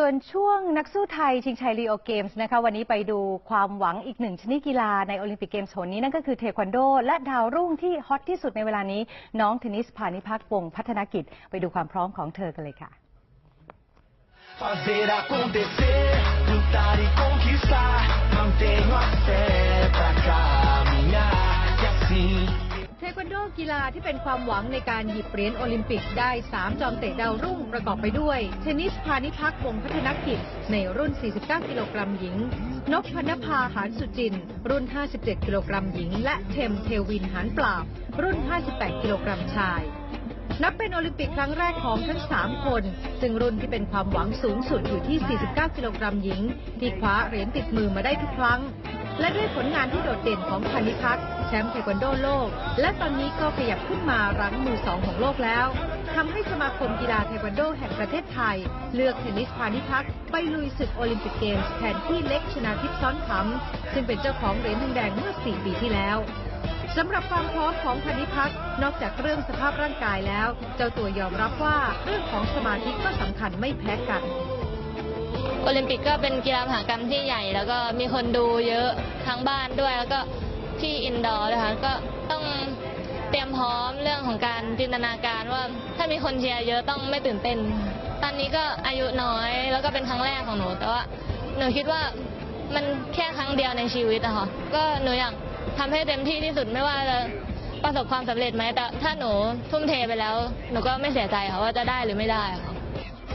ส่วนช่วงนักสู้ไทยชิงชัยรีโอเกมส์นะคะวันนี้ไปดูความหวังอีกหนึ่งชนิดกีฬาในโอลิมปิกเกมส์หนนี้นั่นก็คือเทควันโด และดาวรุ่งที่ฮอตที่สุดในเวลานี้ น้องเทนนิสพานิพักษ์วงศ์พัฒนกิจ ไปดูความพร้อมของเธอกันเลยค่ะ Fazer acontecer, lutar e conquistar. Mantenho a fé ทควันโดกีฬาที่เป็นความหวังในการหยิบเหรียญโอลิมปิกได้ 3 จอมเตะดาวรุ่งประกอบไปด้วย เทนนิสพานิพักวงพัฒนกิจ ในรุ่น 49 กิโลกรัมหญิง นพพนภาหานสุจิน รุ่น 57 กิโลกรัมหญิง และเทมเทวินหานปราบ รุ่น 58 กิโลกรัมชาย นับเป็นโอลิมปิกครั้งแรกของทั้ง 3 คน ซึ่งรุ่นที่เป็นความหวังสูงสุดอยู่ที่ 49 กิโลกรัมหญิง ที่คว้าเหรียญติดมือมาได้ทุกครั้ง และด้วยผลงานที่โดดเด่นของพานิพักแชมป์เทควันโดโลก และตอนนี้ก็ขยับขึ้นมารั้งมือสองของโลกแล้วทำให้สมาคมกีฬาเทควันโดแห่งประเทศไทย เลือกเทนนิสพานิพักไปลุยศึกโอลิมปิกเกมส์แทนที่เล็กชนาทิพย์ซ้อนคำซึ่งเป็นเจ้าของเหรียญทองแดงเมื่อ 4 ปีที่แล้วสำหรับความพร้อมของพานิพักนอกจากเรื่องสภาพร่างกายแล้ว เจ้าตัวยอมรับว่าเรื่องของสมาธิก็สำคัญไม่แพ้กัน โอลิมปิกก็เป็นกีฬามหากรรมที่ใหญ่ แล้วก็มีคนดูเยอะทั้งบ้านด้วย แล้วก็ที่อินดอร์ด้วยค่ะก็ต้องเตรียมพร้อมเรื่องของการจินตนาการว่าถ้ามีคนเชียร์เยอะต้องไม่ตื่นเต้น ตอนนี้ก็อายุน้อยแล้วก็เป็นครั้งแรกของหนูแต่ว่าหนูคิดว่ามันแค่ครั้งเดียวในชีวิตอะค่ะก็หนูอยากทำให้เต็มที่ที่สุดไม่ว่าจะประสบความสำเร็จไหมแต่ถ้าหนูทุ่มเทไปแล้ว หนูก็ไม่เสียใจค่ะว่าจะได้หรือไม่ได้ค่ะ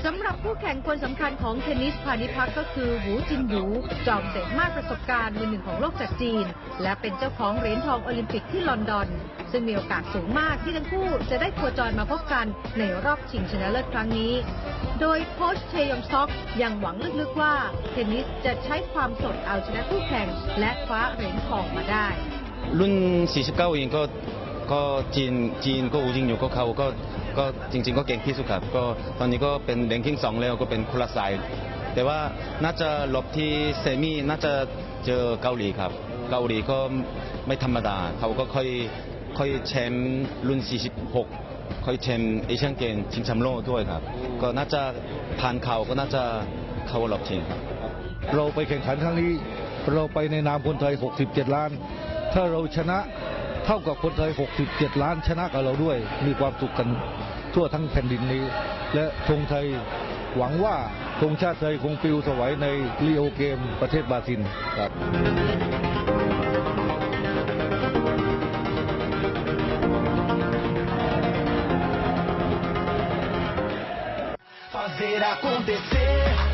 สำหรับคู่แข่งคนสำคัญของเทนนิสพาณิพักก็คือหูจินหยูจอมเตะมากประสบการณ์มือหนึ่งของโลกจากจีน และเป็นเจ้าของเหรียญทองโอลิมปิกที่ลอนดอน ซึ่งมีโอกาสสูงมากที่ทั้งคู่จะได้โคจรมาพบกันในรอบชิงชนะเลิศครั้งนี้ โดยโค้ชเชยองซอกยังหวังลึกๆว่าเทนนิสจะใช้ความสดเอาชนะคู่แข่ง และคว้าเหรียญทองมาได้ รุ่น 49 เองก็ก็จีนจีนก็อูจิงอยู่ก็เขาก็ ก็จริง ๆ ก็เก่งที่สุดครับก็ตอนนี้ก็เป็นแรงกิ้งสองแล้วก็เป็นคนละสาย แต่ว่าน่าจะหลบที่เซมิน่าจะเจอเกาหลีครับ เกาหลีก็ไม่ธรรมดา เขาก็ค่อยค่อยแชมป์รุ่น 46 ค่อยแชมป์เอเชียนเกมชิงแชมป์โลกด้วยครับ ก็น่าจะผ่านเขาก็น่าจะเข้ารอบชิงครับเราไปแข่งขันครั้งนี้ เราไปในนามคนไทย 67 ล้าน ถ้าเราชนะ เท่ากับคนไทย 67 ล้านชนะกับเราด้วย มีความสุขกันทั่วทั้งแผ่นดินนี้ และธงไทยหวังว่าธงชาติไทยคงปิวสวัยในลีโอเกมประเทศบราซิลครับ fazer acontecer,